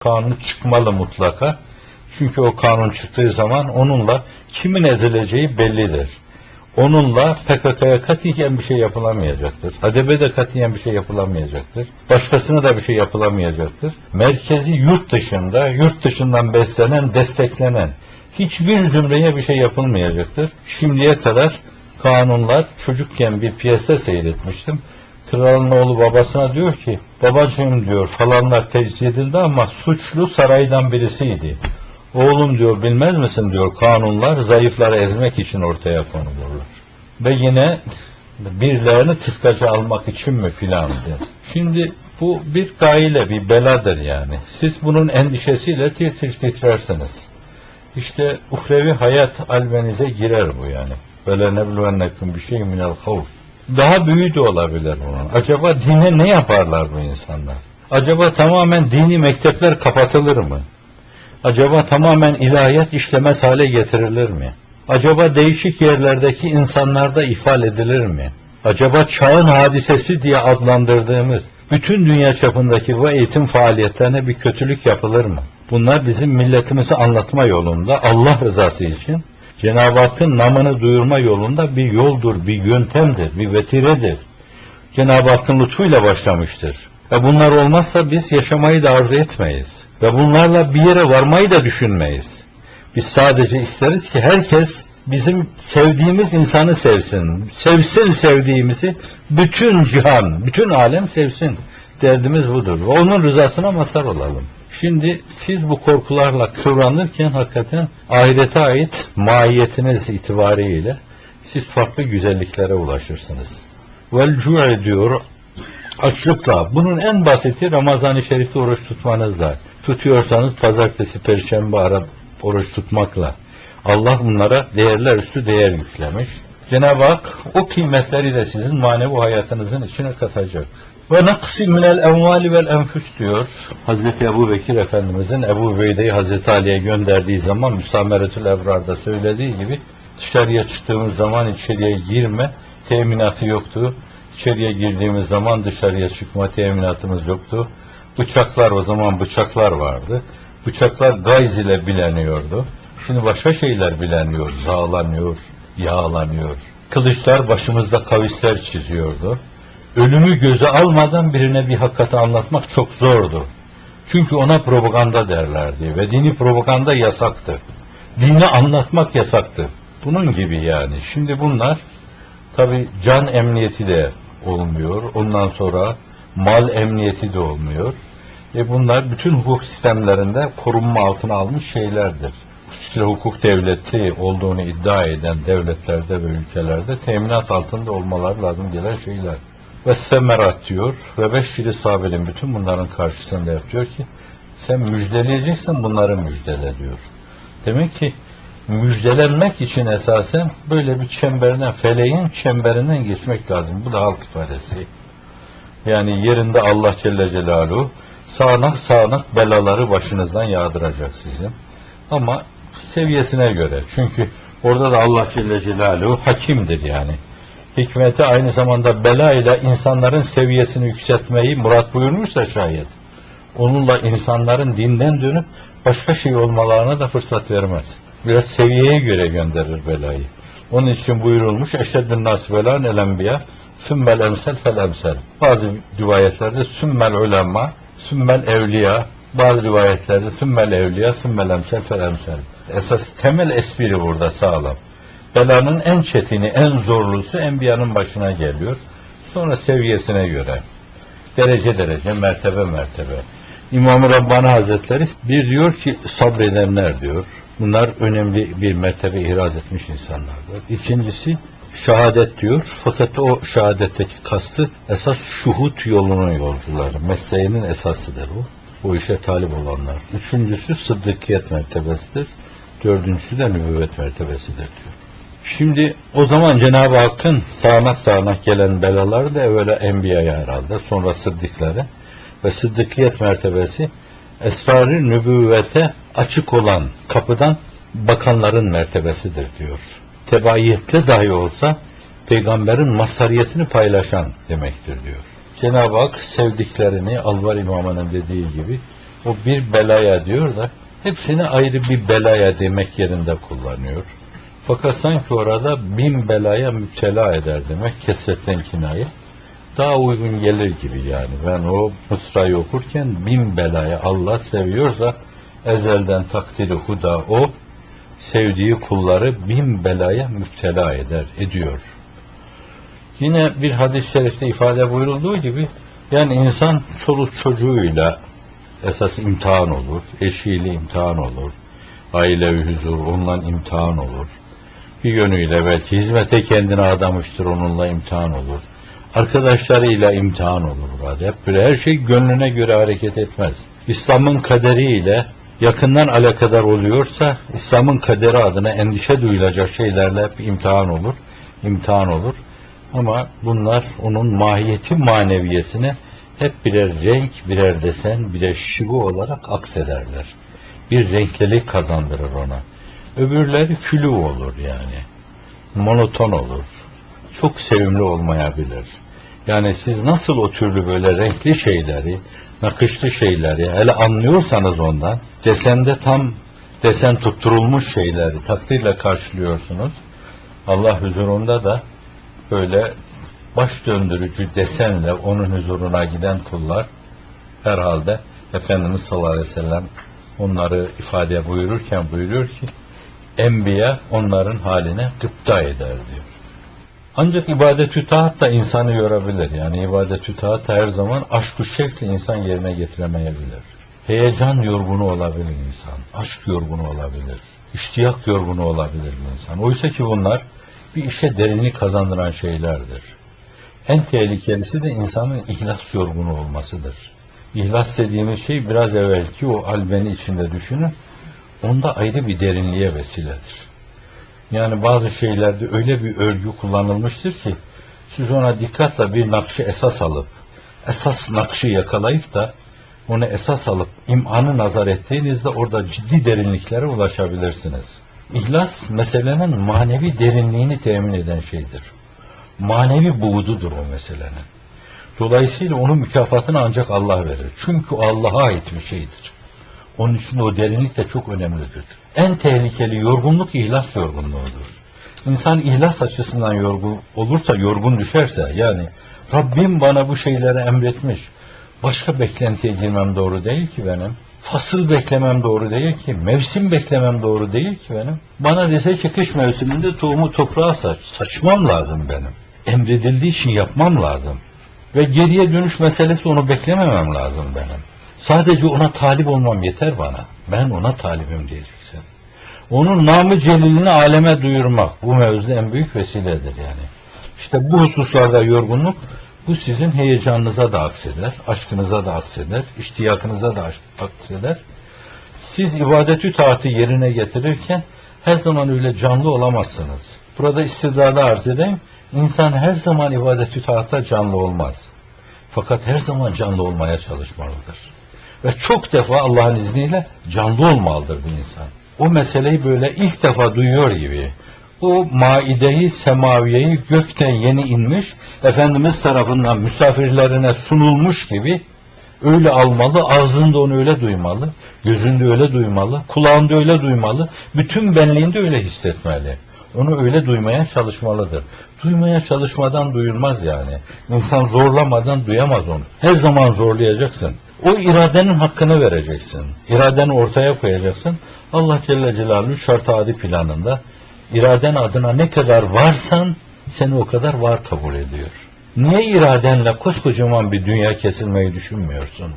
kanun çıkmalı mutlaka. Çünkü o kanun çıktığı zaman onunla kimin ezileceği bellidir. Onunla PKK'ya katiyen bir şey yapılamayacaktır. HDP'ye de katiyen bir şey yapılamayacaktır. Başkasına da bir şey yapılamayacaktır. Merkezi yurt dışında, yurt dışından beslenen, desteklenen hiçbir zümreye bir şey yapılmayacaktır. Şimdiye kadar kanunlar çocukken bir piyasa seyretmiştim. Kralın oğlu babasına diyor ki, babacığım diyor falanlar tecrit edildi ama suçlu saraydan birisiydi. Oğlum diyor bilmez misin diyor kanunlar zayıfları ezmek için ortaya konulurlar. Ve yine birilerini kıskaca almak için mi filan diyor. Şimdi bu bir gaile, bir beladır yani. Siz bunun endişesiyle tir tir titrersiniz. İşte uhrevi hayat albenize girer bu yani. Böyle nebluvennekum bir şey minel havf. Daha büyüğü de olabilir bunun. Acaba dine ne yaparlar bu insanlar? Acaba tamamen dini mektepler kapatılır mı? Acaba tamamen ilahiyat işlemez hale getirilir mi? Acaba değişik yerlerdeki insanlarda ifade edilir mi? Acaba çağın hadisesi diye adlandırdığımız bütün dünya çapındaki bu eğitim faaliyetlerine bir kötülük yapılır mı? Bunlar bizim milletimizi anlatma yolunda Allah rızası için Cenab-ı Hakk'ın namını duyurma yolunda bir yoldur, bir yöntemdir, bir vetiredir. Cenab-ı Hakk'ın lütfuyla başlamıştır. Ve bunlar olmazsa biz yaşamayı da arzu etmeyiz. Ve bunlarla bir yere varmayı da düşünmeyiz. Biz sadece isteriz ki herkes bizim sevdiğimiz insanı sevsin. Sevsin sevdiğimizi bütün cihan, bütün alem sevsin. Derdimiz budur. Onun rızasına mazhar olalım. Şimdi siz bu korkularla kıvranırken hakikaten ahirete ait mahiyetiniz itibariyle siz farklı güzelliklere ulaşırsınız. Vel cu'e diyor açlıkla. Bunun en basiti Ramazan-ı Şerif'te oruç tutmanızla. Tutuyorsanız pazartesi, perşembe ara oruç tutmakla. Allah bunlara değerler üstü değer yüklemiş. Cenab-ı Hak o kıymetleri de sizin manevi hayatınızın içine katacak. Ve naksim minel envali vel enfüs diyor. Hazreti Ebu Bekir Efendimizin Ebu Beyde'yi Hazreti Ali'ye gönderdiği zaman Müsameretül Evrar'da söylediği gibi dışarıya çıktığımız zaman içeriye girme teminatı yoktu. İçeriye girdiğimiz zaman dışarıya çıkma teminatımız yoktu. Bıçaklar o zaman bıçaklar vardı. Bıçaklar gayz ile bileniyordu. Şimdi başka şeyler bileniyor, zağlanıyor, yağlanıyor. Kılıçlar başımızda kavisler çiziyordu. Ölümü göze almadan birine bir hakikati anlatmak çok zordu. Çünkü ona propaganda derlerdi ve dini propaganda yasaktı. Dini anlatmak yasaktı. Bunun gibi yani. Şimdi bunlar tabi can emniyeti de olmuyor. Ondan sonra mal emniyeti de olmuyor. E bunlar bütün hukuk sistemlerinde korunma altına almış şeylerdir. İşte hukuk devleti olduğunu iddia eden devletlerde ve ülkelerde teminat altında olmaları lazım gelen şeyler. Ve semerat diyor ve beşşiri sabirin bütün bunların karşısında yapıyor ki sen müjdeleyeceksin bunları müjdele diyor. Demek ki müjdelenmek için esasen böyle bir çemberinden, feleğin çemberinden geçmek lazım. Bu da halk ifadesi. Yani yerinde Allah Celle Celaluhu sağanak sağanak belaları başınızdan yağdıracak sizin. Ama seviyesine göre. Çünkü orada da Allah Celle Celaluhu hakimdir yani. Hikmeti aynı zamanda bela insanların seviyesini yükseltmeyi murat buyurmuşsa şayet. Onunla insanların dinden dönüp başka şey olmalarına da fırsat vermez. Biraz seviyeye göre gönderir belayı. Onun için buyurulmuş eşeddün nas belan el enbiya sümmel emsel fel emsel. Bazı rivayetlerde sümmel ulema, sümmel evliya, bazı rivayetlerde sümmel evliya, sümmel emsel fel emsel. Esas temel espri burada sağlam. Belanın en çetini, en zorlusu enbiyanın başına geliyor. Sonra seviyesine göre. Derece derece, mertebe mertebe. İmam-ı Rabbani Hazretleri bir diyor ki sabredenler diyor. Bunlar önemli bir mertebe ihraz etmiş insanlardır. İkincisi şehadet diyor. Fakat o şehadetteki kastı esas şuhut yolunun yolcuları. Mesleğinin esasıdır bu. Bu işe talip olanlar. Üçüncüsü sıddıkiyet mertebesidir. Dördüncüsü de nübüvvet mertebesidir diyor. Şimdi o zaman Cenab-ı Hakk'ın sağanak sağanak gelen belaları da evvela enbiyaya herhalde, sonra sıddıkları ve sıddıkiyet mertebesi esrar-ı nübüvvete açık olan kapıdan bakanların mertebesidir diyor. Tebaiyetle dahi olsa peygamberin mazhariyetini paylaşan demektir diyor. Cenab-ı Hak sevdiklerini Alvar İmamı'nın dediği gibi O bir belaya diyor da hepsini ayrı bir belaya demek yerinde kullanıyor. Fakat sanki orada bin belaya müptela eder demek kesretten kinaye. Daha uygun gelir gibi yani. Ben o mısrayı okurken bin belaya Allah seviyorsa ezelden takdiri huda o sevdiği kulları bin belaya müptela eder, ediyor. Yine bir hadis-i şerifte ifade buyurulduğu gibi yani insan çoluk çocuğuyla esas imtihan olur, eşiyle imtihan olur, ailevi huzur onunla imtihan olur. Bir yönüyle belki hizmete kendini adamıştır onunla imtihan olur. Arkadaşlarıyla imtihan olur burada. Hep böyle her şey gönlüne göre hareket etmez. İslam'ın kaderiyle yakından alakadar oluyorsa İslam'ın kaderi adına endişe duyulacak şeylerle hep imtihan olur. imtihan olur. Ama bunlar onun mahiyeti maneviyesine hep birer renk, birer desen, birer şivu olarak aksederler. Bir renklilik kazandırır ona. Öbürleri flu olur yani. Monoton olur. Çok sevimli olmayabilir. Yani siz nasıl o türlü böyle renkli şeyleri, nakışlı şeyleri hele anlıyorsanız ondan, desende tam desen tutturulmuş şeyleri takdirle karşılıyorsunuz. Allah huzurunda da böyle baş döndürücü desenle onun huzuruna giden kullar herhalde Efendimiz sallallahu aleyhi ve sellem onları ifade buyururken buyuruyor ki Enbiya onların haline gıpta eder diyor. Ancak ibadet-ü taat da insanı yorabilir. Yani ibadet-ü taat her zaman aşk-ı insan yerine getiremeyebilir. Heyecan yorgunu olabilir insan. Aşk yorgunu olabilir. İştiyak yorgunu olabilir insan. Oysa ki bunlar bir işe derinlik kazandıran şeylerdir. En tehlikelisi de insanın ihlas yorgunu olmasıdır. İhlas dediğimiz şey biraz evvelki o albeni içinde düşünün. Onda ayrı bir derinliğe vesiledir. Yani bazı şeylerde öyle bir örgü kullanılmıştır ki siz ona dikkatle bir nakşı esas alıp esas nakşı yakalayıp da onu esas alıp imanı nazar ettiğinizde orada ciddi derinliklere ulaşabilirsiniz. İhlas meselenin manevi derinliğini temin eden şeydir. Manevi buğdudur o meselenin. Dolayısıyla onun mükafatını ancak Allah verir. Çünkü Allah'a ait bir şeydir. Onun için o derinlik de çok önemlidir. En tehlikeli yorgunluk ihlas yorgunluğudur. İnsan ihlas açısından yorgun olursa, yorgun düşerse, yani Rabbim bana bu şeyleri emretmiş, başka beklentiye girmem doğru değil ki benim. Fasıl beklemem doğru değil ki, mevsim beklemem doğru değil ki benim. Bana dese ki kış mevsiminde tohumu toprağa saç, saçmam lazım benim. Emredildiği için yapmam lazım. Ve geriye dönüş meselesi onu beklememem lazım benim. Sadece ona talip olmam yeter bana. Ben ona talibim diyeceksin. Onun namı celilini aleme duyurmak bu mevzuda en büyük vesiledir yani. İşte bu hususlarda yorgunluk bu sizin heyecanınıza da akseder, aşkınıza da akseder, iştiyakınıza da akseder. Siz ibadetü taati yerine getirirken her zaman öyle canlı olamazsınız. Burada istidrarda arz edeyim. İnsan her zaman ibadetü taata canlı olmaz. Fakat her zaman canlı olmaya çalışmalıdır. Ve çok defa Allah'ın izniyle canlı olmalıdır bu insan. O meseleyi böyle ilk defa duyuyor gibi. O maideyi, semaviyeyi gökten yeni inmiş, Efendimiz tarafından misafirlerine sunulmuş gibi öyle almalı, ağzında onu öyle duymalı, gözünde öyle duymalı, kulağında öyle duymalı, bütün benliğinde öyle hissetmeli. Onu öyle duymaya çalışmalıdır. Duymaya çalışmadan duyulmaz yani. İnsan zorlamadan duyamaz onu. Her zaman zorlayacaksın. O iradenin hakkını vereceksin. İradeni ortaya koyacaksın. Allah Celle Celaluhu şart adi planında iraden adına ne kadar varsan seni o kadar var kabul ediyor. Niye iradenle koskocaman bir dünya kesilmeyi düşünmüyorsun?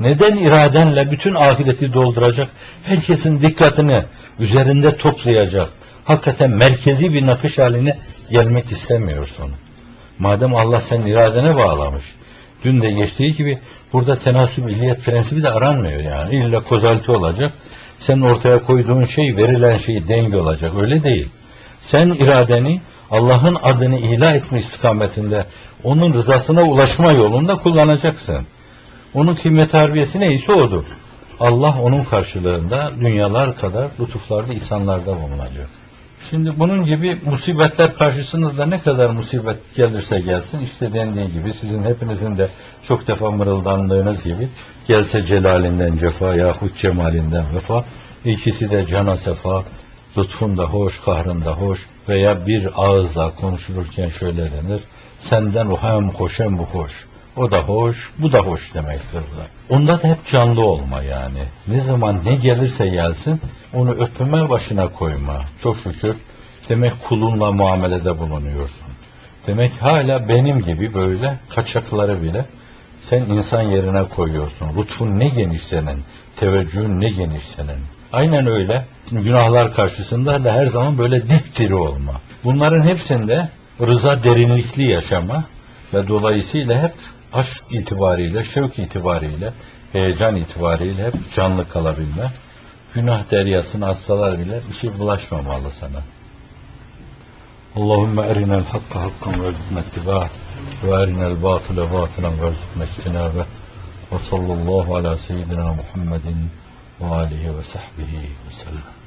Neden iradenle bütün ahireti dolduracak, herkesin dikkatini üzerinde toplayacak, hakikaten merkezi bir nakış haline gelmek istemiyorsun? Madem Allah senin iradene bağlamış, dün de geçtiği gibi burada tenasüp illiyet prensibi de aranmıyor yani. İlla kozalti olacak. Sen ortaya koyduğun şey verilen şey denge olacak. Öyle değil. Sen iradeni Allah'ın adını ilah etme istikametinde onun rızasına ulaşma yolunda kullanacaksın. Onun kıymet harbiyesi neyse odur. Allah onun karşılığında dünyalar kadar lütuflarda, ihsanlarda bulunacak. Şimdi bunun gibi musibetler karşısında ne kadar musibet gelirse gelsin işte dendiği gibi sizin hepinizin de çok defa mırıldandığınız gibi gelse celalinden cefa yahut cemalinden vefa ikisi de cana sefa lütfunda hoş kahrında hoş veya bir ağızla konuşulurken şöyle denir senden o hem hoş hem bu hoş o da hoş, bu da hoş demektir bu. Da hep canlı olma yani. Ne zaman ne gelirse gelsin onu öpme başına koyma. Çok şükür demek kulunla muamelede bulunuyorsun. Demek hala benim gibi böyle kaçakları bile sen insan yerine koyuyorsun. Lütfun ne geniş senin, teveccühün ne geniş senin. Aynen öyle günahlar karşısında da her zaman böyle dipdiri olma. Bunların hepsinde rıza derinlikli yaşama ve dolayısıyla hep aşk itibariyle, şevk itibariyle, heyecan itibariyle hep canlı kalabilme. Günah deryasına hastalar bile bir şey bulaşmamalı sana. Allahümme erinel hakka hakkan ve ittibâh ve erinel batıle batılan ve rızkına içtinâbe ve sallallahu ala seyyidina Muhammedin ve alihi ve sahbihi ve sellem.